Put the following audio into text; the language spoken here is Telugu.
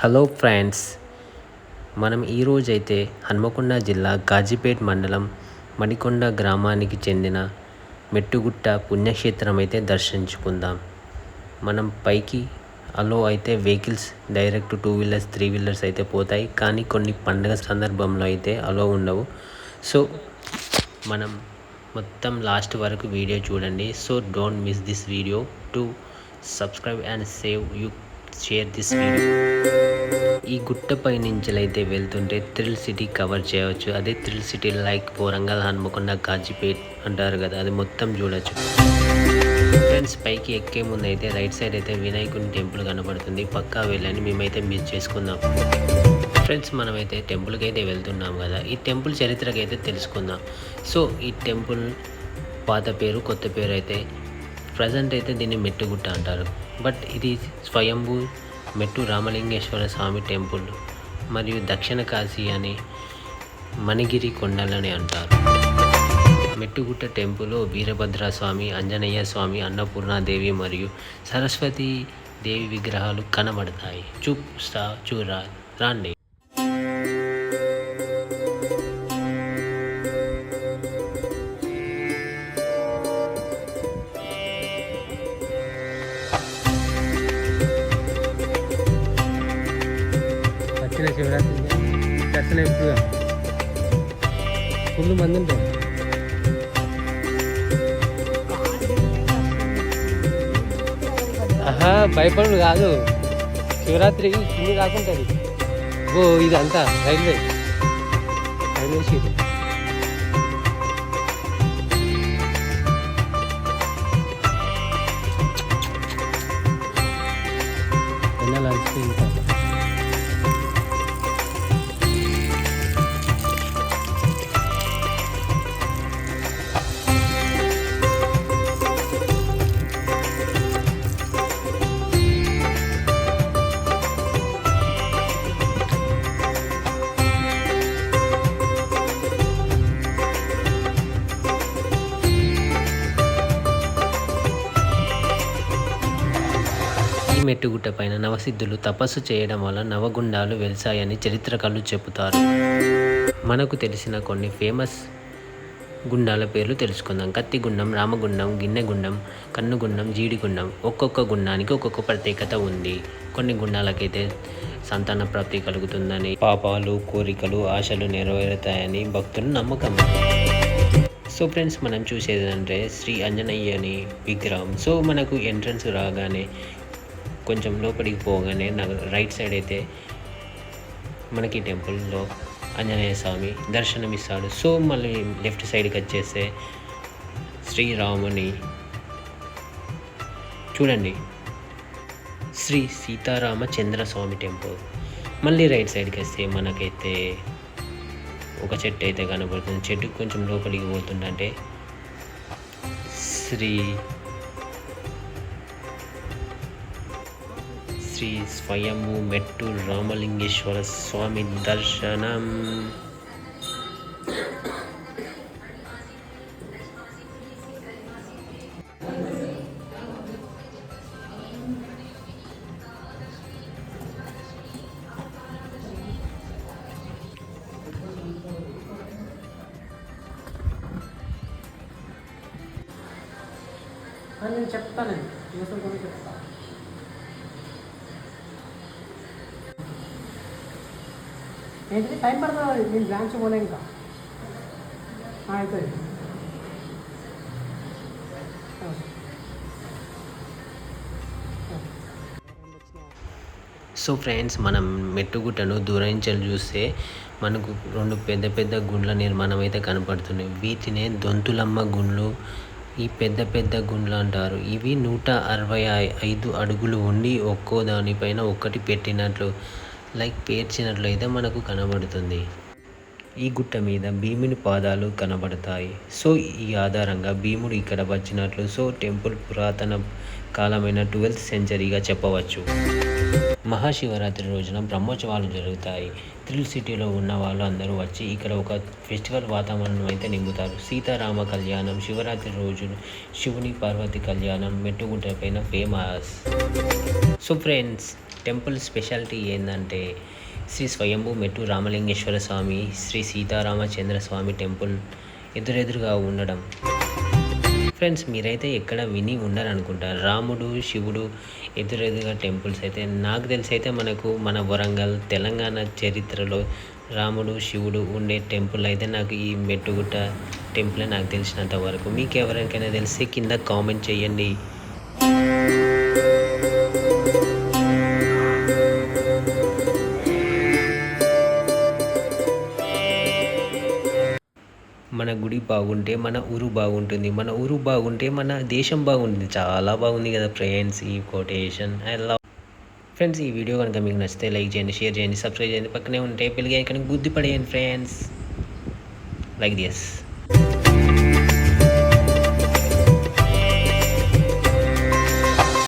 హలో ఫ్రెండ్స్ మనం ఈరోజైతే హన్మకొండ జిల్లా గాజీపేట్ మండలం మణికొండ గ్రామానికి చెందిన మెట్టుగుట్ట పుణ్యక్షేత్రం అయితే దర్శించుకుందాం. మనం పైకి అలో అయితే vehicles direct two wheelers three wheelers అయితే పోతాయి కానీ కొన్ని పండుగ సందర్భంలో అయితే అలో ఉండవు. సో మనం మొత్తం లాస్ట్ వరకు వీడియో చూడండి. So don't miss this video. To subscribe and save you share this video. ఈ గుట్టపై నుంచి వెళ్తుంటే థ్రిల్ సిటీ కవర్ చేయవచ్చు అదే thrill city like Warangal Hanamkonda Kazipet అంటారు కదా అది మొత్తం చూడొచ్చు. ఫ్రెండ్స్ పైకి ఎక్కే ముందు అయితే రైట్ సైడ్ అయితే వినాయకుని టెంపుల్ కనబడుతుంది. పక్కా వెళ్ళని మేమైతే మిస్ చేసుకుందాం. ఫ్రెండ్స్ మనమైతే టెంపుల్కి అయితే వెళ్తున్నాం కదా ఈ టెంపుల్ చరిత్రకి అయితే తెలుసుకుందాం. సో ఈ టెంపుల్ పాత పేరు కొత్త పేరు అయితే ప్రజెంట్ అయితే దీన్ని మెట్టుగుట్ట అంటారు. బట్ ఇది స్వయంభూ మెట్టు రామలింగేశ్వర స్వామి టెంపుల్ మరియు దక్షిణ కాశీ అని మణిగిరి కొండలని అంటారు. మెట్టుగుట్ట టెంపుల్ వీరభద్ర స్వామి అంజనేయ స్వామి అన్నపూర్ణాదేవి మరియు సరస్వతి దేవి విగ్రహాలు కనబడతాయి. చూస్తా చూరా రాండి. దర్శనం ఫుల్ మంది ఉంటారు. ఆహా భయపడు కాదు. శివరాత్రి ఫుల్ కాకుంటుంది. ఓ ఇదంతా రైల్వే. రైల్వే సీట్ ఈ మెట్టుగుట్ట పైన నవసిద్ధులు తపస్సు చేయడం వల్ల నవగుండాలు వెలిసాయని చరిత్రకారులు చెబుతారు. మనకు తెలిసిన కొన్ని ఫేమస్ గుండాల పేర్లు తెలుసుకుందాం. కత్తిగుండం రామగుండం గిన్నెగుండం కన్నుగుండం జీడిగుండం ఒక్కొక్క గుండానికి ఒక్కొక్క ప్రత్యేకత ఉంది. కొన్ని గుండాలకైతే సంతాన ప్రాప్తి కలుగుతుందని పాపాలు కోరికలు ఆశలు నెరవేరుతాయని భక్తులు నమ్మకం. సో ఫ్రెండ్స్ మనం చూసేది అంటే శ్రీ అంజనయ్యని విగ్రహం. సో మనకు ఎంట్రన్స్ రాగానే కొంచెం లోపలికి పోగానే నాకు రైట్ సైడ్ అయితే మనకి టెంపుల్లో ఆంజనేయ స్వామి దర్శనమిస్తాడు సో మళ్ళీ లెఫ్ట్ సైడ్కి వచ్చేస్తే శ్రీరాముని చూడండి. శ్రీ సీతారామచంద్ర స్వామి టెంపుల్. మళ్ళీ రైట్ సైడ్కి వస్తే మనకైతే ఒక చెట్టు అయితే కనబడుతుంది. చెట్టుకు కొంచెం లోపలికి పోతుందంటే శ్రీ శ్రీ స్వయము మెట్టు రామలింగేశ్వర స్వామి దర్శనం. నేను చెప్తానండి. మోసం కూడా ఏంటిది? టైం పడుతుంది నేను బ్రాంచ్ పోలే ఇంకా. అవుతుంది సో ఫ్రెండ్స్ మనం మెట్టుగుట్టను దూరం నుంచి చూస్తే మనకు రెండు పెద్ద పెద్ద గుండ్ల నిర్మాణం అయితే కనపడుతున్నాయి. వీటినే దొంతులమ్మ గుండ్లు ఈ పెద్ద పెద్ద గుండ్లు అంటారు. ఇవి నూట అరవై ఐదు అడుగులు ఉండి ఒక్కో దానిపైన ఒక్కటి పెట్టినట్లు. లైక్ పేర్చినట్లు అయితే మనకు కనబడుతుంది. ఈ గుట్ట మీద భీముని పాదాలు కనబడతాయి. సో ఈ ఆధారంగా భీముడు ఇక్కడ వచ్చినట్లు సో టెంపుల్ పురాతన కాలమైన ట్వెల్త్ సెంచరీగా చెప్పవచ్చు. మహాశివరాత్రి రోజున బ్రహ్మోత్సవాలు జరుగుతాయి. థ్రిల్ సిటీలో ఉన్న వాళ్ళు అందరూ వచ్చి ఇక్కడ ఒక ఫెస్టివల్ వాతావరణం అయితే నింపుతారు. సీతారామ కళ్యాణం శివరాత్రి రోజు శివుని పార్వతి కళ్యాణం మెట్టుగుంట పైన famous. So friends temple speciality ఏంటంటే శ్రీ స్వయంభూ మెట్టు రామలింగేశ్వర స్వామి శ్రీ సీతారామచంద్ర స్వామి టెంపుల్ ఎదురెదురుగా ఉండడం. ఫ్రెండ్స్ మీరైతే ఎక్కడ విని ఉండాలనుకుంటారు రాముడు శివుడు ఎదురెదురుగా టెంపుల్స్ అయితే నాకు తెలిసి అయితే మనకు మన వరంగల్ తెలంగాణ చరిత్రలో రాముడు శివుడు ఉండే టెంపుల్ అయితే నాకు ఈ మెట్టుగుట్ట టెంపుల్ నాకు తెలిసినంత వరకు. మీకు ఎవరికైనా తెలిస్తే కింద కామెంట్ చేయండి. మన గుడి బాగుంటే మన ఊరు బాగుంటుంది మన ఊరు బాగుంటే మన దేశం బాగుంటుంది. చాలా బాగుంది కదా ఫ్రెండ్స్ ఈ కొటేషన్ ఐ లవ్ ఫ్రెండ్స్ ఈ వీడియో కనుక మీకు నచ్చితే లైక్ చేయండి షేర్ చేయండి సబ్స్క్రైబ్ చేయండి. పక్కనే ఉంటే పెళ్ళి కానీ గుద్ది పడేయండి ఫ్రెండ్స్ లైక్ దిస్